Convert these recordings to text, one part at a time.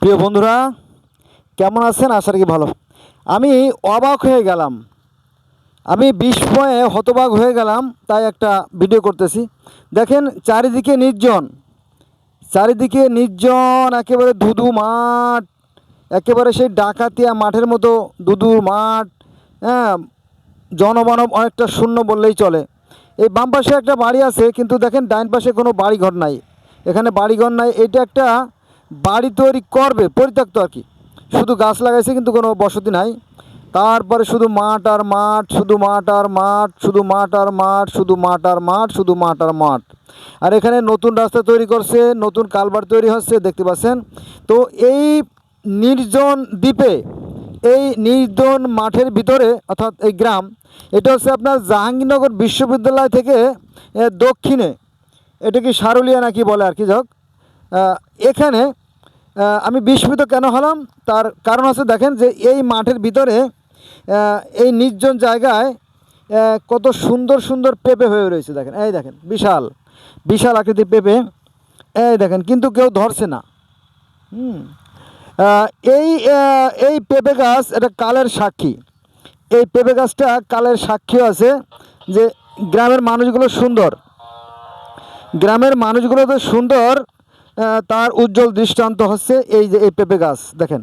প্রিয় বন্ধুরা, কেমন আছেন? আশা কি ভালো। আমি অবাক হয়ে গেলাম। আমি বিস্ময়ে হতবাক হয়ে গেলাম, তাই একটা ভিডিও করতেছি। দেখেন, চারিদিকে নির্জন। চারিদিকে নির্জন, একেবারে ধুধু মাঠ, একেবারে সেই ডাকাতিয়া মাঠের মতো ধুধু মাঠ হ্যাঁ জনমানব অনেকটা শূন্য বললেই চলে। এই বাম পাশে একটা বাড়ি আছে, কিন্তু দেখেন ডাইন পাশে কোনো বাড়িঘর নাই। এখানে বাড়িঘর নাই। এটা একটা বাড়ি তৈরি করবে, পরিত্যক্ত আর কি। শুধু গাছ লাগাইছে কিন্তু কোনো বসতি নাই। তারপরে শুধু মাঠ আর মাঠ, শুধু মাঠ আর মাঠ, শুধু মাঠ আর মাঠ, শুধু মাঠ আর মাঠ, শুধু মাঠ আর মাঠ। আর এখানে নতুন রাস্তা তৈরি করছে, নতুন কালবার তৈরি হচ্ছে, দেখতে পাচ্ছেন। তো এই নির্জন দ্বীপে, এই নির্জন মাঠের ভিতরে, অর্থাৎ এই গ্রাম, এটা হচ্ছে আপনার জাহাঙ্গীরনগর বিশ্ববিদ্যালয় থেকে দক্ষিণে, এটা কি সারুলিয়া নাকি বলে আর কি যাক এখানে আমি বিস্মিত কেন হলাম? তার কারণ হচ্ছে দেখেন যে এই মাঠের ভিতরে এই নির্জন জায়গায় কত সুন্দর সুন্দর পেঁপে হয়ে রয়েছে দেখেন। এই দেখেন, বিশাল বিশাল আকৃতির পেঁপে। এই দেখেন, কিন্তু কেউ ধরছে না। হুম। এই এই পেঁপে গাছ এটা কালের সাক্ষী। এই পেঁপে গাছটা কালের সাক্ষী আছে যে গ্রামের মানুষগুলো সুন্দর। গ্রামের মানুষগুলো তো সুন্দর তার উজ্জ্বল দৃষ্টান্ত হচ্ছে এই যে এই পেঁপে গাছ, দেখেন।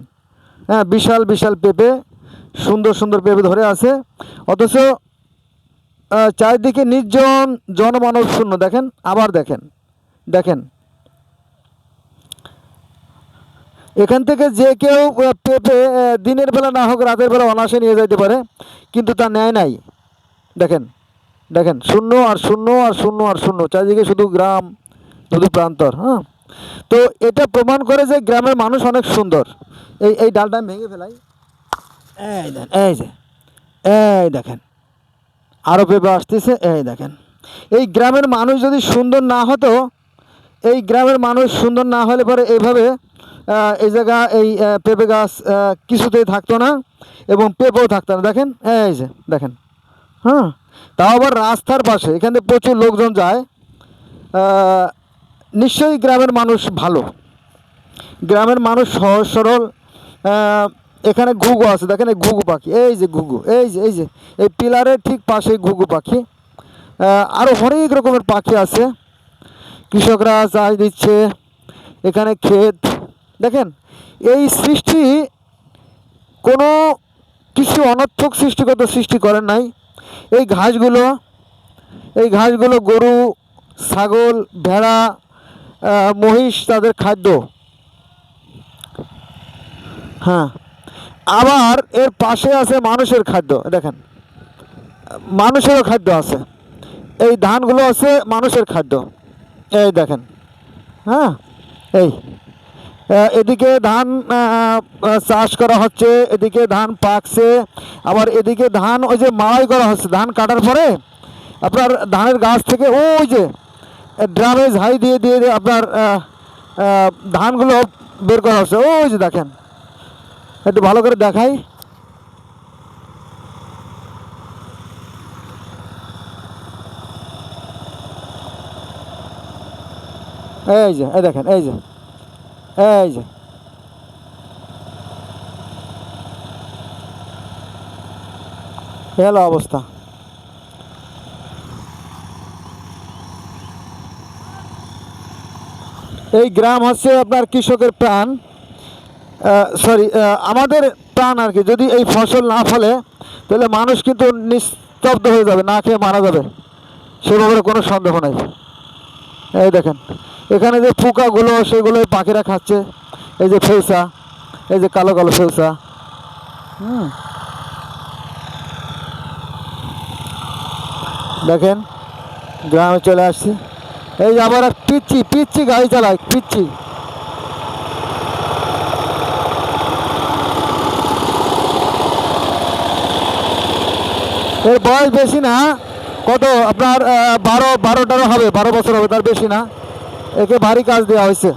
হ্যাঁ বিশাল বিশাল পেঁপে, সুন্দর সুন্দর পেঁপে ধরে আছে। অথচ চারিদিকে নির্জন জনমানব শূন্য, দেখেন, আবার দেখেন দেখেন। এখান থেকে যে কেউ পেঁপে দিনের বেলা না হোক, রাতের বেলা অনাসে নিয়ে যাইতে পারে, কিন্তু তা নেয় নাই। দেখেন দেখেন, শূন্য আর শূন্য আর শূন্য আর শূন্য, চারিদিকে শুধু গ্রাম, শুধু প্রান্তর হ্যাঁ। তো এটা প্রমাণ করে যে গ্রামের মানুষ অনেক সুন্দর। এই এই ডালটা আমি ভেঙে ফেলাই। এই দেন, এই যে, এই দেখেন। আরও পেঁপে আসতেছে, এই দেখেন। এই গ্রামের মানুষ যদি সুন্দর না হতো, এই গ্রামের মানুষ সুন্দর না হলে পরে এইভাবে এই জায়গা, এই পেঁপে গাছ কিছুতেই থাকতো না এবং পেঁপেও থাকতো না। দেখেন, এই যে, দেখেন। হ্যাঁ তাও আবার রাস্তার পাশে, এখানে প্রচুর লোকজন যায়। নিশ্চয়ই গ্রামের মানুষ ভালো। গ্রামের মানুষ সহজ সরল এখানে ঘুঘু আছে, দেখেন এই ঘুঘু পাখি, এই যে ঘুঘু, এই যে এই যে, এই পিলারের ঠিক পাশে ঘুঘু পাখি। আরও অনেক রকমের পাখি আছে। কৃষকরা চাষ দিচ্ছে, এখানে ক্ষেত, দেখেন, এই সৃষ্টি কোনো কিছু অনর্থক সৃষ্টিগত সৃষ্টি করেন নাই। এই ঘাসগুলো এই ঘাসগুলো গরু, ছাগল, ভেড়া মহিষ তাদের খাদ্য। হ্যাঁ। আবার এর পাশে আছে মানুষের খাদ্য, দেখেন। মানুষেরও খাদ্য আছে। এই ধানগুলো আছে মানুষের খাদ্য। এই দেখেন। হ্যাঁ এই। এদিকে ধান চাষ করা হচ্ছে, এদিকে ধান পাকছে। আবার এদিকে ধান ওই যে মাড়াই করা হচ্ছে। ধান কাটার পরে আপনার ধানের গাছ থেকে ওই যে ড্রামে ঝাই দিয়ে দিয়ে আপনার ধানগুলো বের করা হচ্ছে। ওই যে দেখেন। একটু ভালো করে দেখাই। এই যে, এই দেখেন, এই যে এই যে। হলো অবস্থা। এই গ্রাম হচ্ছে আপনার কৃষকের প্রাণ। সরি আমাদের প্রাণ আর কি। যদি এই ফসল না ফলে, তাহলে মানুষ কিন্তু নিস্তব্ধ হয়ে যাবে, না খেয়ে মারা যাবে। সে ব্যাপারে কোনো সন্দেহ নাই। এই দেখেন, এখানে যে পোকাগুলো, সেগুলো পাখিরা খাচ্ছে। এই যে ফেউসা এই যে কালো কালো ফেউসা হুম। দেখেন, গ্রামে চলে আসছি। এই আবার এক পিচ্ছি পিচ্ছি গাড়ি চালায়, পিচ্ছি। এর বয়স বেশি না, কত? আপনার বারো বারো টারো হবে, বারো বছর হবে, তার বেশি না। একে ভারী কাজ দেওয়া হয়েছে।